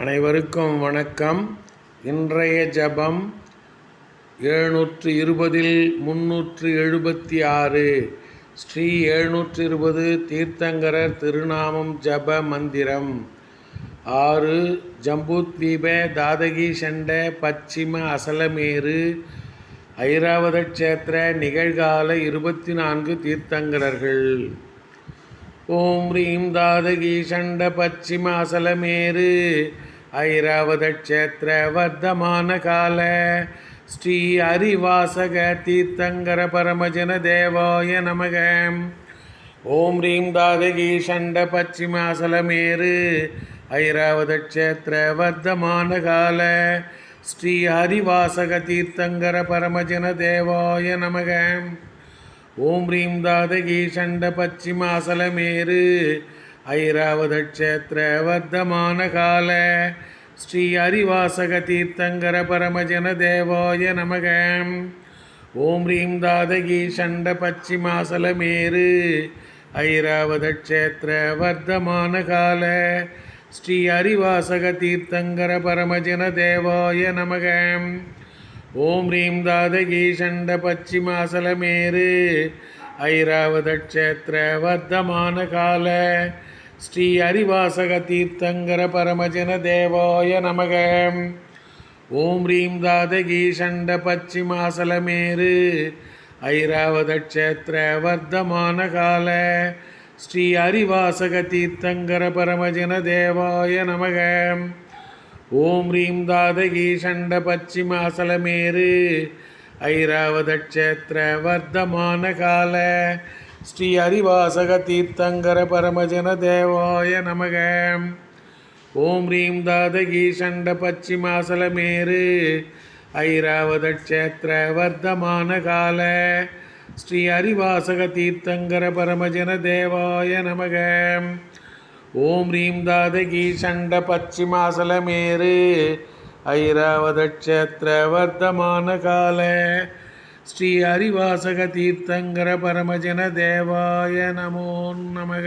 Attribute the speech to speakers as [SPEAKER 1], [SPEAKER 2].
[SPEAKER 1] அனைவருக்கும் வணக்கம். இன்றைய ஜபம் எழுநூற்று இருபதில் முன்னூற்று எழுபத்தி ஆறு ஸ்ரீ எழுநூற்று இருபது தீர்த்தங்கரர் திருநாமம் ஜப மந்திரம். ஆறு ஜம்பூத்வீப தாதகி சண்ட பச்சிம அசலமேரு ஐராவத கஷேத்திர நிகழ்கால இருபத்தி நான்கு தீர்த்தங்கரர்கள். ஓம் ரீம் தாதகி சண்ட பச்சிம அசலமேரு ஐராவத வர்த்தமான கால ஸ்ரீ அரிவாசக தீர்த்தங்கர பரமஜன தேவாய நமக. ஓம் ரீம் தாதகி சண்ட பச்சிம அசலமேரு வர்த்தமான கால ஸ்ரீ ஹரிவாசக தீர்த்தங்கர பரமஜன தேவாய நமக. ஓம் ரீம் தாதகி சண்ட பச்சிமாசலமேரு ஐராவத வர்த்தமான கால ஸ்ரீ அரிவாசக தீர்த்தங்கர பரமஜன தேவாய நமக. ஓம் ரீம் தாதகி சண்ட பச்சிமாசலமேரு ஐராவத வர்த்தமான கால ஸ்ரீ அரிவாசக தீர்த்தங்கர பரமஜன தேவாய நமக. ஓம் ரீம் தாதகி சண்ட பச்சிமாசலமேரு ஐராவத வர்த்தமான கால ஸ்ரீ ஹரிவாசக தீர்த்தங்கர பரமஜன தேவாய நமக. ஓம் ரீம் தாதகி சண்ட பச்சிமாசலமேரு ஐராவத க்ஷேத்திர வர்த்தமான கால. ஸ்ரீ ஹரிவாசக தீர்த்தங்கர பரமஜன தேவாய நமக. ஓம் ரீம் தாதகி சண்ட பச்சிமாசலமேரு ஐராவத க்ஷேத்திர வர்த்தமான கால. ஸ்ரீ ஹரிவாசக தீர்த்தங்கர பரமஜன தேவாய நமக. ஓம் ரீம் தாதகி சண்ட பச்சிமாசலமேரு ஐராவத க்ஷேத்திர வர்த்தமான கால. ஸ்ரீ ஹரிவாசக தீர்த்தங்கர பரமஜன தேவாய நமக. ஓம் ரீம் தாதகி சண்ட பச்சிமாசலமேரு ஐராவத க்ஷேத்திர வர்த்தமான கால. ஸ்ரீ ஹரிவாசக தீர்த்தங்கர பரமஜன தேவாய நமோ நமக.